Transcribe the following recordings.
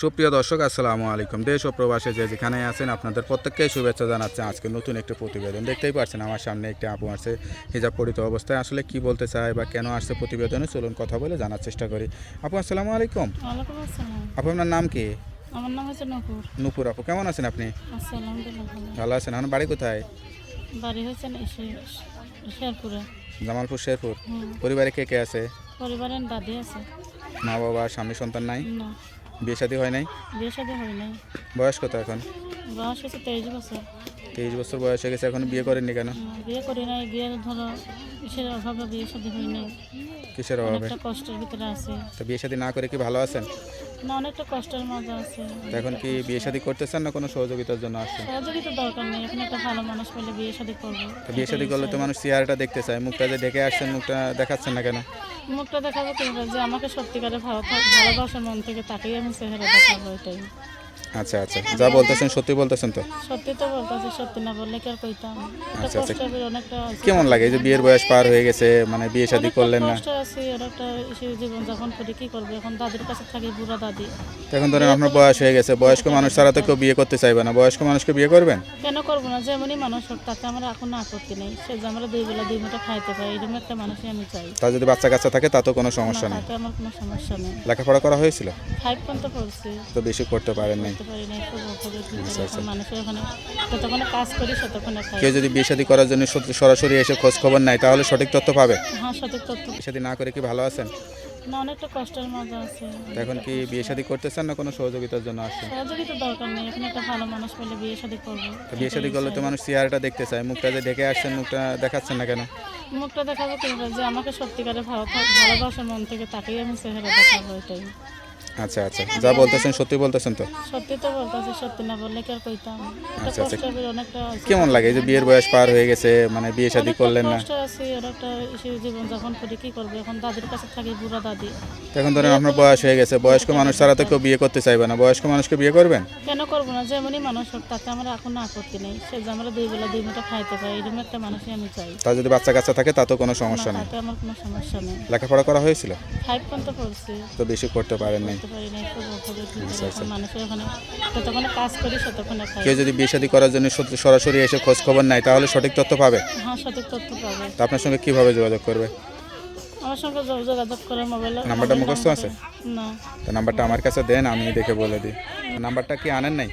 সুপ্রিয় দর্শক আসসালামু আলাইকুম। দেশ ও প্রবাসে যে যেখানে আছেন আপনাদের প্রত্যেককে শুভেচ্ছা জানাচ্ছে। আজকে নতুন একটি প্রতিবেদন। দেখতেই পাচ্ছেন আমার সামনে একটি আপু আছে। হিজাব পরিত অবস্থায় আসলে কি বলতে চায় বা কেন আসছে প্রতিবেদনে চলুন কথা বলে জানার চেষ্টা করি। আপু আসসালামু আলাইকুম। আপু আপনার নাম কি? আমার নাম হচ্ছে নকুর নুপুর আপু কেমন আছেন আপনি? ভালো। আছেন। এখন বাড়ি কোথায়? বাড়ি হয়েছে শেরপুরে। জামালপুর শেরপুর। পরিবারে কে কে আছে? পরিবারের দাদি আছে। মা বাবা স্বামী সন্তান নাই? না। বিয়ে শাদী হয় নাই? বিয়ে সাথে হয় নাই। বয়স কত এখন? বয়স হচ্ছে তেইশ বছর। তেইশ বছর বয়স হয়ে গেছে এখন বিয়ে করেননি কেন? বিয়ে করি নাই বিয়ে ধরো ইসের অভাবে বিয়ে সাথে হয় নাই। কিসের অভাবে? কষ্টের ভিতরে আছে। তো বিয়ে শাদী না করে কি ভালো আছেন? না অনেকটা কষ্টের আছে। এখন কি বিয়ে শাদী করতেছেন না কোনো সহযোগিতার জন্য সহযোগিতা দরকার নেই এখন একটা ভালো মানুষ পেলে বিয়ে সাথে করব। বিয়ে শাদী করলে তো মানুষ চেহারাটা দেখতে চায় মুখটা যে দেখে আসছেন মুখটা দেখাচ্ছেন না কেন? মুখটা দেখাবো কিন্তু যে আমাকে সত্যিকারে ভালো ভালোবাসার মন থেকে তাকেই আমি চেহারা দেখাবো এটাই। আচ্ছা আচ্ছা। যা বলতেছেন সত্যি বলতেছেন তো? সত্যি তো বলতেছি সত্যি না বললে কি আর কইতাম? আচ্ছা, আচ্ছা। অনেকটা কেমন লাগে এই যে বিয়ের বয়স পার হয়ে গেছে মানে বিয়ে শাদী করলেন না? কষ্ট আছে ওর একটা জীবন যাপন করে কি করবে? এখন দাদির কাছে থাকি বুড়া দাদি। এখন ধরেন আপনার বয়স হয়ে গেছে বয়স্ক মানুষ ছাড়া তো কেউ বিয়ে করতে চাইবে না। বয়স্ক মানুষকে বিয়ে করবেন? কেন করব না? যেমনই মানুষ হোক তাতে আমার এখন না আপত্তি নেই। সে যে আমরা দুই বেলা দুই মুঠো খাইতে পারি এরকম একটা মানুষই আমি চাই। তার যদি বাচ্চা কাচ্চা থাকে তাতেও কোনো সমস্যা নেই। আমার কোনো সমস্যা নেই। লেখাপড়া করা হয়েছিল? ফাইভ পর্যন্ত পড়ছি। তো বেশি করতে পারেন নাই পারি না একটু বকরে কি আচ্ছা, করে। এখন মানুষের ওখানে যতক্ষণে কাজ করি ততক্ষণে খাই কেউ যদি বিয়ে শাদী করার জন্য সরাসরি এসে খোঁজ খবর নেয় তাহলে সঠিক তথ্য পাবে? হ্যাঁ সঠিক তথ্য। বিয়ে শাদী না করে কি ভালো আছেন? না অনেকটা কষ্টের মজা আছে। এখন কি বিয়ে শাদী করতেছেন না কোনো সহযোগিতার জন্য আসছেন? সহযোগিতা দরকার নেই এখন একটা ভালো মানুষ পেলে বিয়ে শাদী করব। বিয়ে শাদী করলে তো মানুষ চেহারাটা দেখতে চায় মুখটা যে দেখে আসছেন মুখটা দেখাচ্ছেন না কেন? মুখটা দেখাবো কীভাবে? যে আমাকে সত্যিকারে ভালো ভালোবাসার মন থেকে তাকেই আমি চেহারা দেখাবো এটাই। আচ্ছা আচ্ছা। যা বলতেছেন সত্যি বলতেছেন তো? সত্যি তো বলতেছি সত্যি না বললে কি আর কইতাম? আচ্ছা, আচ্ছা। কেমন লাগে এই যে বিয়ের বয়স পার হয়ে গেছে মানে বিয়ে শাদী করলেন না? কষ্ট আছে একটা জীবন যাপন করে কি করবে? এখন দাদির কাছে থাকি বুড়া দাদি। এখন ধরেন আপনার বয়স হয়ে গেছে বয়স্ক মানুষ ছাড়া তো কেউ বিয়ে করতে চাইবে না। বয়স্ক মানুষকে বিয়ে করবেন? কেন করব না? যেমনই মানুষ হোক তাতে আমার এখন আপত্তি নেই। সে যে আমরা দুই বেলা দুই মুঠো খাইতে পারি এরকম একটা মানুষই আমি চাই। তার যদি বাচ্চা কাচ্চা থাকে তাতেও কোনো সমস্যা নেই। তাতে আমার কোনো সমস্যা নেই। লেখাপড়া করা হয়েছিল? ফাইভ পর্যন্ত পড়ছি। তো বেশি করতে পারেন নাই পারি না। আচ্ছা, আচ্ছা। এখন মানুষের ওখানে যতক্ষণে কাজ করি ততক্ষণে কেউ যদি বিয়ে শাদী করার জন্য সরাসরি এসে খোঁজ খবর নেয় তাহলে সঠিক তথ্য পাবে? হ্যাঁ সঠিক তথ্য পাবে। তো আপনার সঙ্গে কীভাবে যোগাযোগ করবে? আমার সঙ্গে যোগাযোগ করে মোবাইলে নাম্বারটা মুখস্থ আছে? না। তো নাম্বারটা আমার কাছে দেন আমি দেখে বলে দিই। নাম্বারটা কি আনেন নাই?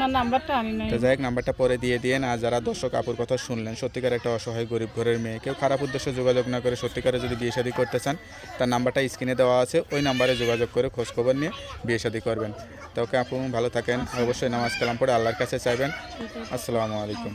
না নাম্বারটা আমি নাই। তো যাই হোক নাম্বারটা পরে দিয়ে দিয়ে আর যারা দর্শক আপুর কথা শুনলেন সত্যিকার একটা অসহায় গরিব ঘরের মেয়ে কেউ খারাপ উদ্দেশ্যে যোগাযোগ না করে সত্যিকারে যদি বিয়ে শাদী করতে চান তার নাম্বারটা স্ক্রিনে দেওয়া আছে। ওই নাম্বারে যোগাযোগ করে খোঁজ খবর নিয়ে বিয়ে শাদী করবেন। তো ওকে আপু ভালো থাকেন। অবশ্যই নামাজ কালাম পড়ে আল্লাহর কাছে চাইবেন। আসসালামু আলাইকুম।